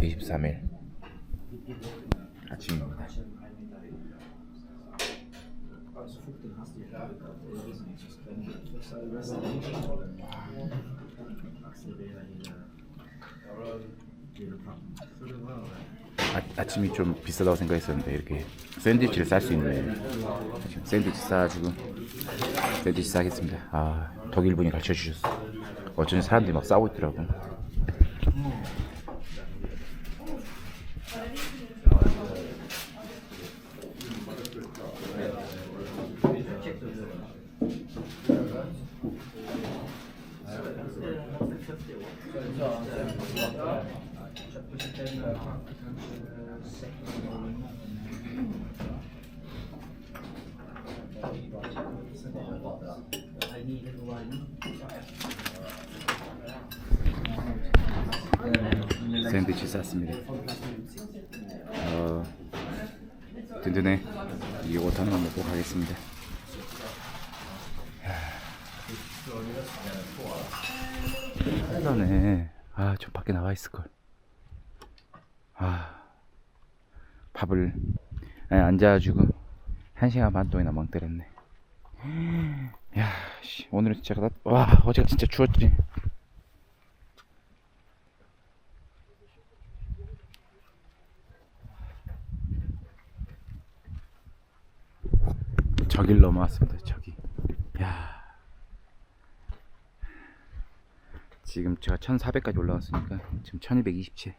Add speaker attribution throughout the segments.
Speaker 1: 23일 아침입니다. 아, 아침이 좀 비싸다고 생각했었는데 이렇게 샌드위치를 쌀 수 있네. 샌드위치 싸가지고 샌드위치 싸겠습니다. 아 독일 분이 가르쳐 주셨어. 어쩐지 사람들이 막 싸고 있더라고. 샌드위치 쌌습니다. 어, 든든해. 이거 옷 하나만 먹고 가겠습니다. 그러네. 아, 저 밖에 나와 있을 걸. 아, 밥을 앉아가지고 한 시간 반 동안이나 멍 때렸네. 야, 씨, 오늘은 진짜 나, 와, 어제가 진짜 추웠지. 저길 넘어왔습니다. 저기. 야. 지금 제가 1400까지 올라왔으니까 지금 1227.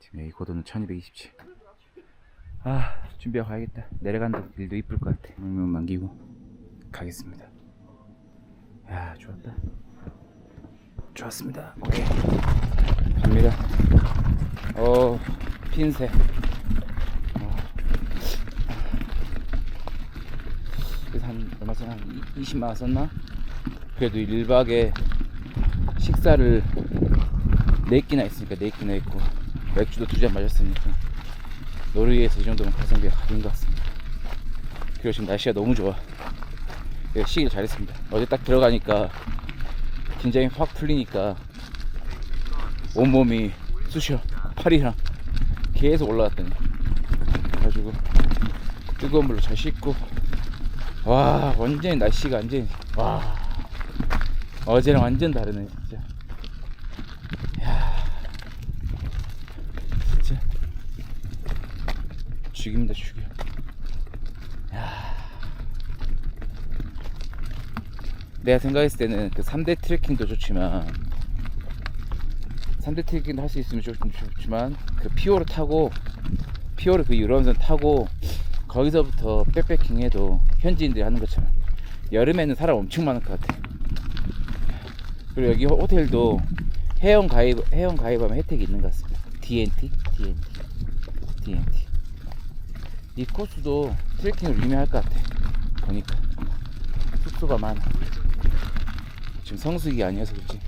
Speaker 1: 지금 여기 고도는 1227. 아, 준비하고 가야겠다. 내려간다 길도 이쁠 것 같아. 물면 남기고 가겠습니다. 야, 좋았다. 좋았습니다. 오케이. 갑니다. 어, 핀셋. 그래서 한 얼마 썼나? 한 20만 원 썼나? 그래도 1박에 식사를 4끼나 했으니까 4끼나 했고 맥주도 두 잔 마셨으니까 노르웨이에서 이 정도면 가성비가 가긴 것 같습니다. 그리고 지금 날씨가 너무 좋아. 그래서 쉬길 잘했습니다. 어제 딱 들어가니까 긴장이 확 풀리니까 온몸이 쑤셔 팔이랑 계속 올라갔더니 그래가지고 뜨거운 물로 잘 씻고 와 완전히 날씨가 완전히 와. 어제랑 완전 다르네 진짜 야 진짜 죽입니다 죽여 야 내가 생각했을 때는 그 3대 트레킹도 좋지만 3대 트레킹도 할 수 있으면 좋, 좋지만 그 피오를 타고 피오를 그 유람선 타고 거기서부터 백패킹 해도 현지인들이 하는 것처럼 여름에는 사람 엄청 많을 것 같아. 그리고 여기 호텔도 회원 가입 회원 가입하면 혜택이 있는 것 같습니다. DNT, DNT, DNT. 이 코스도 트레킹을 유명할 것 같아. 보니까 숙소가 많아. 지금 성수기 아니어서 그렇지.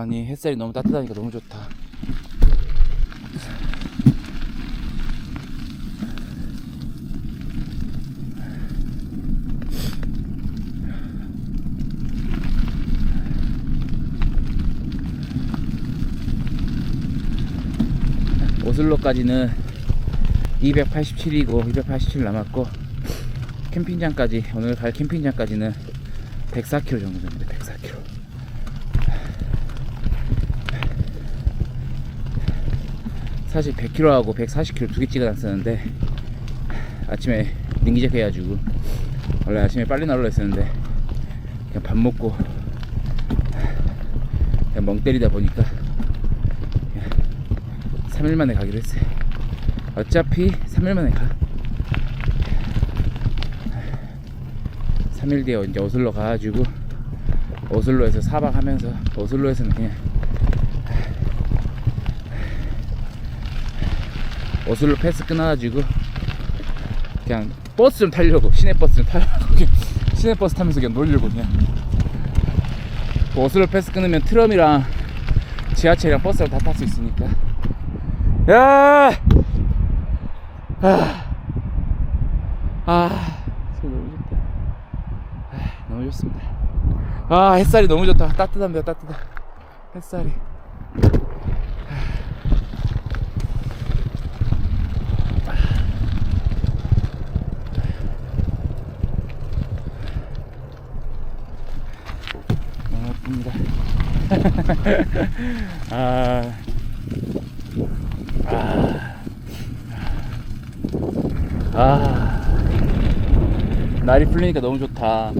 Speaker 1: 아니 햇살이 너무 따뜻하니까 너무 좋다. 오슬로까지는 287이고 287 남았고 캠핑장까지 오늘 갈 캠핑장까지는 104km 정도 됩니다. 104km. 사실 100km하고 140km 두개 찍어놨었는데 아침에 링기적 해가지고 원래 아침에 빨리 나오려 했었는데 그냥 밥 먹고 그냥 멍 때리다 보니까 3일 만에 가기로 했어요. 어차피 3일 만에 가. 3일 뒤에 이제 오슬로 가가지고 오슬로에서 4박 하면서 오슬로에서는 그냥 오슬로 패스 끊어가지고 그냥 버스 좀 타려고 시내 버스 좀 타려고 시내버스 타면서 그냥 놀려고 그냥 그 오슬로 패스 끊으면 트럼이랑 지하철이랑 버스를 다 탈 수 있으니까 야! 아, 아, 너무 좋다. 아, 너무 좋습니다. 아, 햇살이 너무 좋다. 따뜻합니다, 따뜻해. 햇살이. 너무 예쁩니다. 아, 아, 아, 날이 풀리니까 너무 좋다.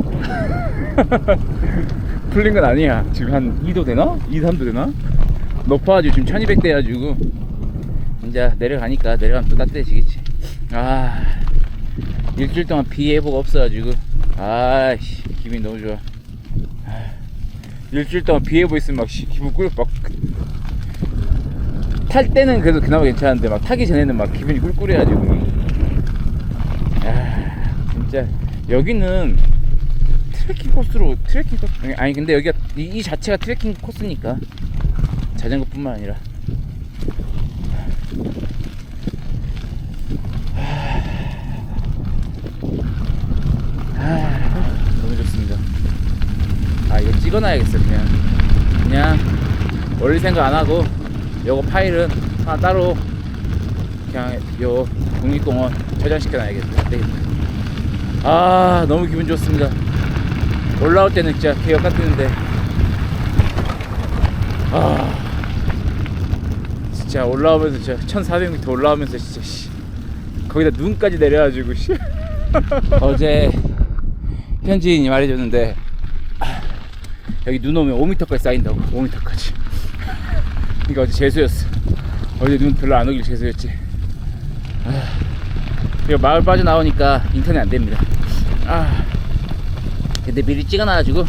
Speaker 1: 풀린 건 아니야. 지금 한 2도 되나? 2, 3도 되나? 높아가지고 지금 1200대 해가지고 이제 내려가니까 내려가면 또 따뜻해지겠지. 아, 일주일 동안 비 예보가 없어가지고 아씨 기분이 너무 좋아. 아, 일주일 동안 비 예보 있으면 막 씨, 기분 꿀 막. 탈 때는 그래도 그나마 괜찮은데 막 타기 전에는 막 기분이 꿀꿀해가지고 아 진짜. 여기는 트레킹 코스로 트레킹 코스 아니 근데 여기가 이, 이 자체가 트레킹 코스니까. 자전거뿐만 아니라 아, 너무 좋습니다. 아 이거 찍어놔야겠어 그냥. 그냥 원리 생각 안 하고 요거 파일은 하나 따로 그냥 요 국립공원 저장시켜 되겠다. 아 너무 기분 좋습니다. 올라올 때는 진짜 개역 같았는데. 아 진짜 올라오면서 진짜 1400m 올라오면서 진짜 씨. 거기다 눈까지 내려가지고 씨. 어제 현지인이 말해줬는데 아, 여기 눈 오면 5m까지 쌓인다고 5m까지. 이거 어제 재수였어. 어제 눈 별로 안 오길 재수였지. 아, 이거 마을 빠져나오니까 인터넷 안 됩니다. 아 근데 미리 찍어놔가지고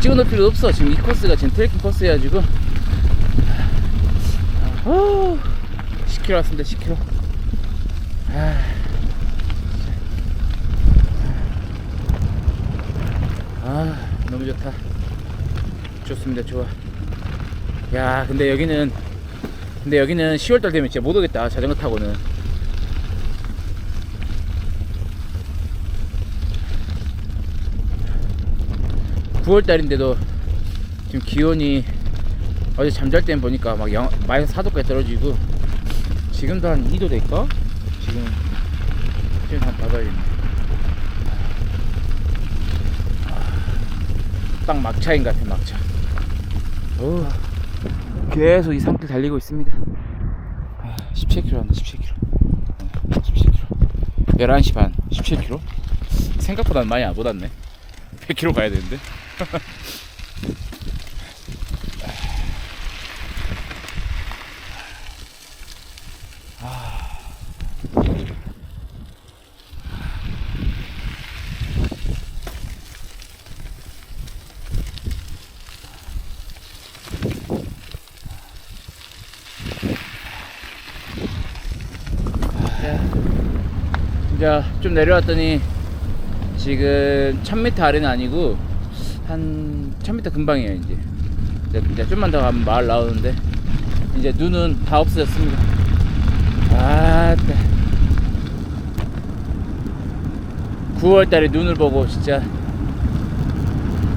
Speaker 1: 찍어놓을 필요 없어. 지금 이 코스가 지금 트레킹 코스여가지고. 아, 10km 왔습니다 10km 아, 아 너무 좋다 좋습니다. 좋아. 야 근데 여기는 근데 여기는 10월달 되면 진짜 못 오겠다 자전거 타고는. 9월달인데도 지금 기온이 어제 잠잘 땐 보니까 막 영, 마이너스 4도까지 떨어지고 지금도 한 2도 될까? 지금 지금 한번 봐봐야겠네 딱 막차인 것 같아 막차 오, 계속 이 산길 달리고 있습니다. 아, 17km 한다 17km 17km 11시 반 17km 생각보다 많이 안 못왔네. 100km 가야 되는데 이제 좀 내려왔더니 지금 1000m 아래는 아니고 한 1000m 금방이에요 이제. 이제, 좀만 더 가면 마을 나오는데 이제 눈은 다 없어졌습니다. 아따 9월달에 눈을 보고 진짜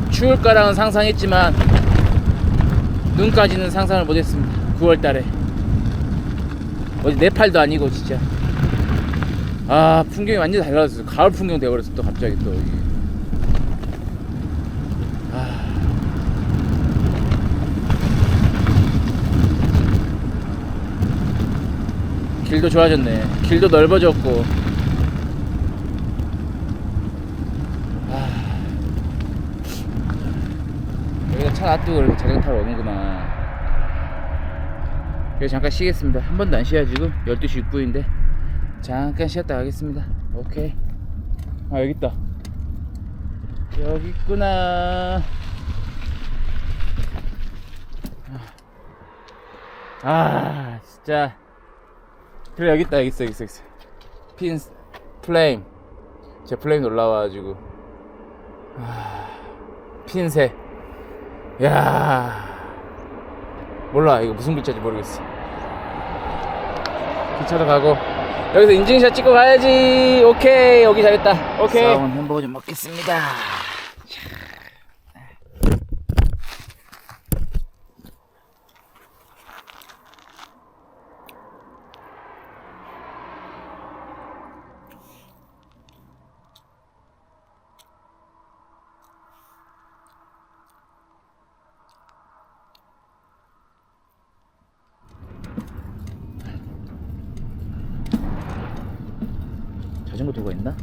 Speaker 1: 추울 거랑은 상상했지만 눈까지는 상상을 못했습니다. 9월달에. 어디 네팔도 아니고 진짜 아 풍경이 완전 히 달라졌어 가을 풍경 돼버렸어 또 갑자기 또 이게. 아. 길도 좋아졌네. 길도 넓어졌고. 아. 여기가 차 놔두고 이렇게 자전거 타러 오는구나. 그래서 잠깐 쉬겠습니다. 한 번도 안 쉬어가지고 12시 6분인데 잠깐 쉬었다 가겠습니다. 오케이. 아 여기 있다. 여기 있구나. 아 진짜. 그래 여기 있다 여기 있어 여기 있어 여기 있어. 핀 플레임. 제 플레임 올라와가지고 아, 핀셋. 야 몰라. 이거 무슨 글자인지 모르겠어. 기차로 가고. 여기서 인증샷 찍고 가야지. 오케이. 여기 잘했다. 오케이. 싸운 햄버거 좀 먹겠습니다. 도가 있나?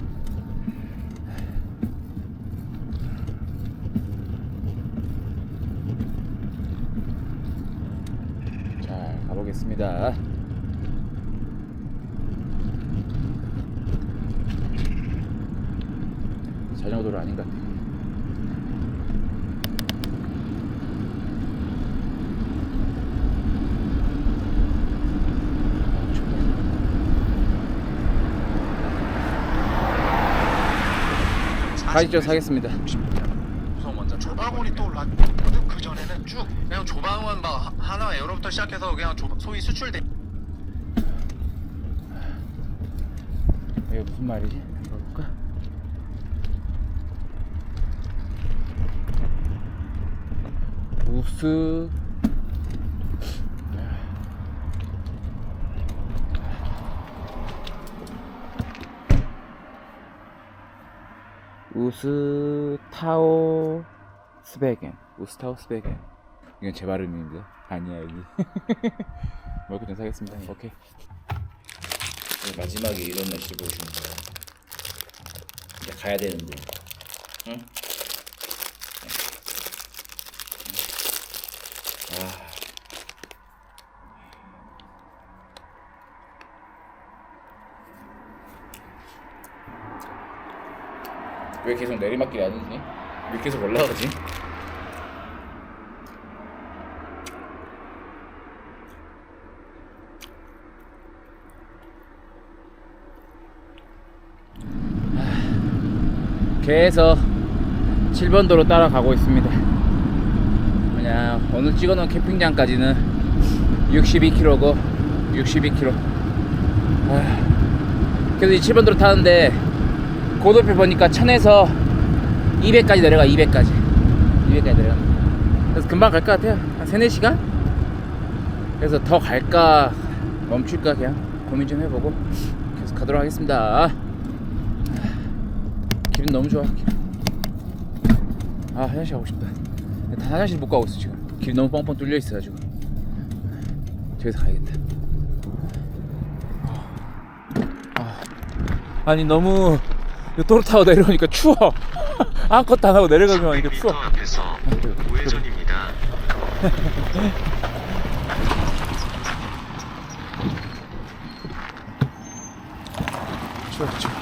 Speaker 1: 자, 가보겠습니다. 자전거 도로 아닌 것 같아. 아, 춥네. 가시죠, 사겠습니다.
Speaker 2: 우선 먼저 조방원이 또 올랐거든 그 전에는 쭉 그냥 조방원 막 하- 하나 에어로부터 시작해서 그냥 조, 소위 수출돼
Speaker 1: 이거 무슨 말이지? 볼까? 우스 우스타오 스베겐 우스타오 스베겐 이건 제 발음인데 아니야 여기 먹고 좀 사겠습니다 오케이 네, 마지막에 이런 날씨 보여주는 거야. 이제 가야 되는데. 응? 아. 왜 계속 내리막길 아니지? 왜 계속 올라가지? 계속 7번 도로 따라가고 있습니다. 그냥 오늘 찍어놓은 캠핑장까지는 62km고 62km. 아, 그래서 이 7번 도로 타는데 고도표 보니까 1000에서 200까지 내려가 200까지 200까지 내려가. 그래서 금방 갈 것 같아요. 한 3, 4시간? 그래서 더 갈까 멈출까 그냥 고민 좀 해보고 계속 가도록 하겠습니다. 기분 너무 좋아. 아 화장실 가고 싶다. 다 화장실 못 가고 있어 지금. 길 너무 뻥뻥 뚫려 있어가지고. 저기서 가야겠다. 아, 아니 너무 도로 타고 내려오니까 추워. 아무것도 안 하고 내려가면 이게 추워.
Speaker 2: 앞에서 우회전입니다
Speaker 1: 추워 추워.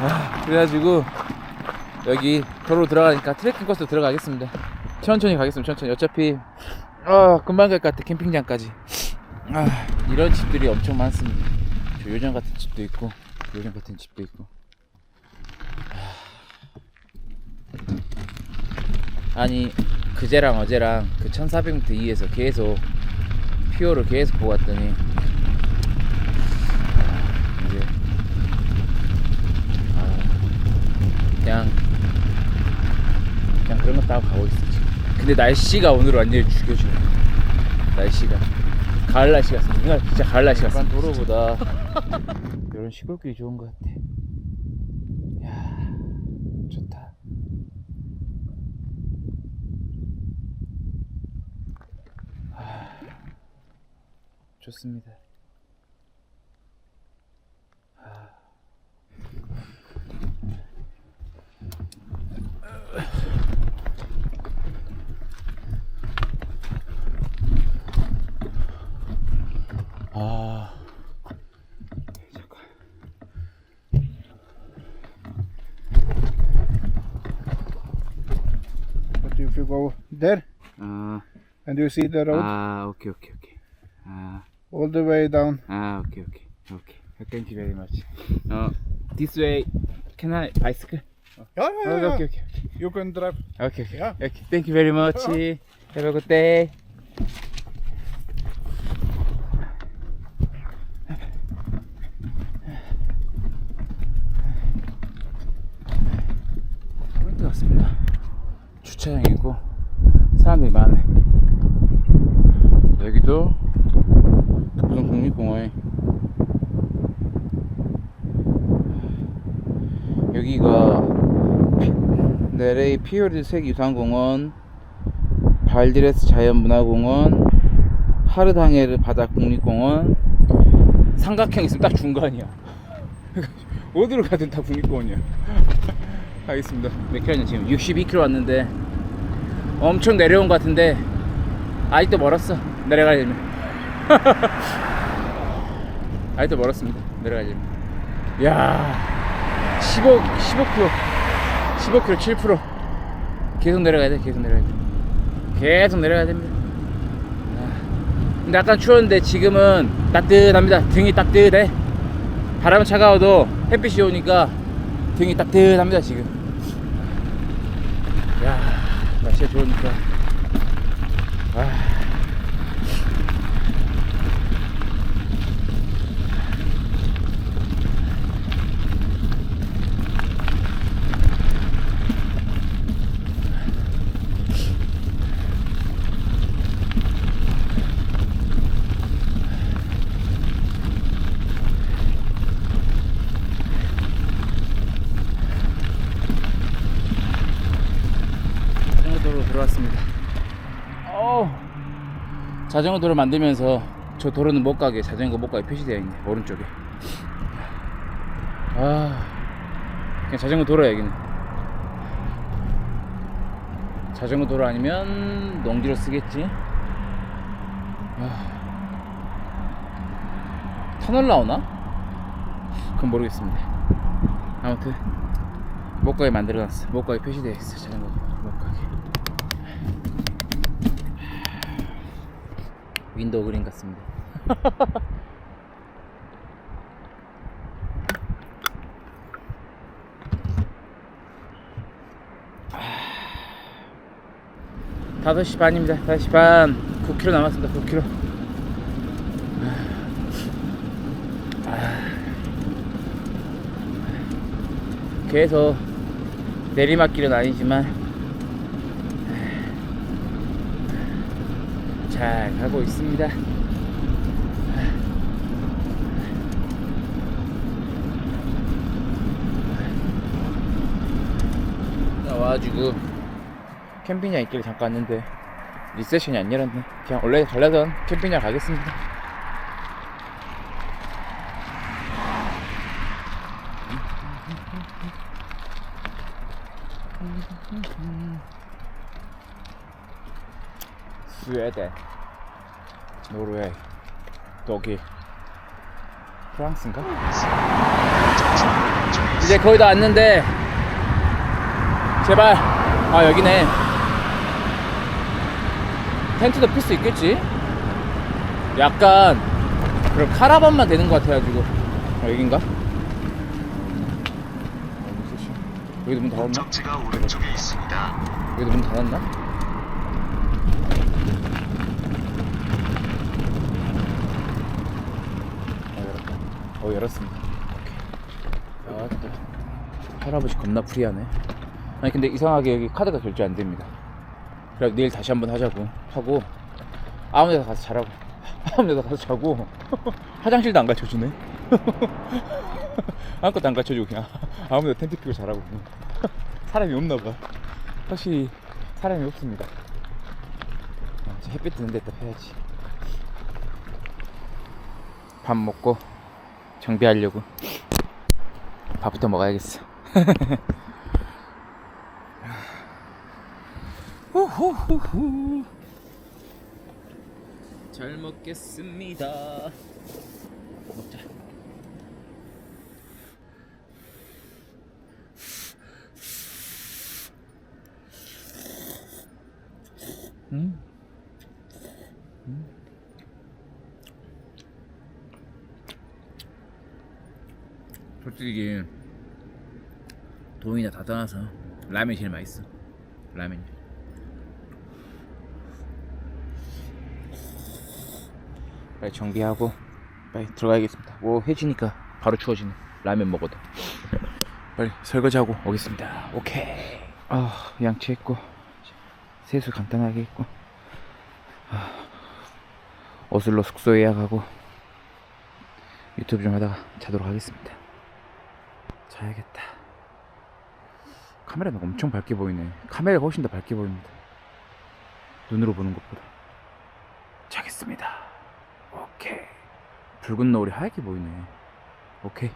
Speaker 1: 아, 그래가지고 여기 도로 들어가니까 트레킹 코스 들어가겠습니다. 천천히 가겠습니다. 천천히. 어차피 아 금방 갈 것 같아 캠핑장까지. 아 이런 집들이 엄청 많습니다. 저 요정 같은 집도 있고 요정 같은 집도 있고. 아. 아니 그제랑 어제랑 그 1400m 위에서 계속 피오를 계속 아, 이제 아, 그냥 그냥 그런 거 따고 가고 있어 지금. 근데 날씨가 오늘 완전히 죽여주네. 날씨가 가을 날씨 같습니다. 진짜 가을 날씨 같습니다. 도로보다 이런 시골길이 좋은 것 같아. 야 좋다. 아, 좋습니다. 아 잠깐.
Speaker 3: But if you go there
Speaker 1: 아,
Speaker 3: and you see the road
Speaker 1: 아 오케이 오케이 오케이. 아.
Speaker 3: All the way down,
Speaker 1: Ah, okay, okay, okay. Thank you very much. Uh, this way, can I bicycle?
Speaker 3: Ja, ja, ja.
Speaker 1: Okay, okay, okay.
Speaker 3: You can drive.
Speaker 1: Okay, okay.
Speaker 3: Yeah.
Speaker 1: okay. Thank you very much. Have a good day. 피오리드 세계유산공원, 발디레스 자연문화공원, 하르당에르 바다국립공원, 삼각형 있으면 딱 중간이야. 어디로 가든 다 국립공원이야. 가겠습니다. 몇 킬로냐 지금 62km 왔는데 엄청 내려온 것 같은데 아직도 멀었어. 내려가려면. 아직도 멀었습니다. 내려가려면. 야, 15 15km. 15km 7% 계속 내려가야 돼 계속 내려가야 돼. 계속 내려가야 됩니다. 아, 근데 아까 추웠는데 지금은 따뜻합니다. 등이 따뜻해. 바람은 차가워도 햇빛이 오니까 등이 따뜻합니다 지금. 야 날씨가 좋으니까. 아. 자전거 도로 들어왔습니다. 어 자전거 도로 만들면서 저 도로는 못 가게 자전거 못 가게 표시되어 있네 오른쪽에. 아 그냥 자전거 도로야 여기는. 자전거 도로 아니면 농지로 쓰겠지. 아, 터널 나오나? 그건 모르겠습니다. 아무튼 못 가게 만들어놨어. 못 가게 표시되어 있어. 자전거 못 가게. 윈도우 그린 같습니다. 다섯 시 반입니다. 다섯 시 반. 9km 남았습니다. 9km. 계속 내리막길은 아니지만 잘 가고 있습니다. 나와가지고 캠핑장 있길래 잠깐 왔는데 리세션이 안 열었네. 그냥 원래 가려던 캠핑장 가겠습니다. 스웨덴, 노르웨이, 독일, 프랑스인가? 이제 거의 다 왔는데 제발 아 여기네 텐트도 필 수 있겠지? 약간 그런 카라반만 되는 것 같아가지고 아, 여긴가? 여기도 문 닫았나? 여기도 문 닫았나? 어 열었다 어 열었습니다. 오케이. 아 또 할아버지 겁나 프리하네. 아니 근데 이상하게 여기 카드가 결제 안 됩니다. 그래 내일 다시 한번 하자고. 하고 아무 데나 가서 자라고. 아무 데나 가서 자고. 화장실도 안 가르쳐 주네. 아무것도 안 가르쳐 주고 그냥 아무 데나 텐트 피고 자라고 그냥. 사람이 없나 봐. 확실히 사람이 없습니다. 아, 햇빛 드는 데다 해야지. 밥 먹고 정비하려고 밥부터 먹어야겠어 후후후후. 잘 먹겠습니다 먹자 음. 음. 솔직히 돈이나 다 떠나서 라면이 제일 맛있어. 라면이. 빨리 정비하고 빨리 들어가야겠습니다. 뭐 해지니까 바로 추워지네. 라면 먹어도. 빨리 설거지하고 오겠습니다. 오케이. 아 양치했고 세수 간단하게 했고 아, 어슬로 숙소 예약하고 유튜브 좀 하다가 자도록 하겠습니다 자야겠다. 카메라는 엄청 밝게 보이네. 카메라가 훨씬 더 밝게 보입니다 눈으로 보는 것보다. 자겠습니다. 오케이. 붉은 노을이 하얗게 보이네. 오케이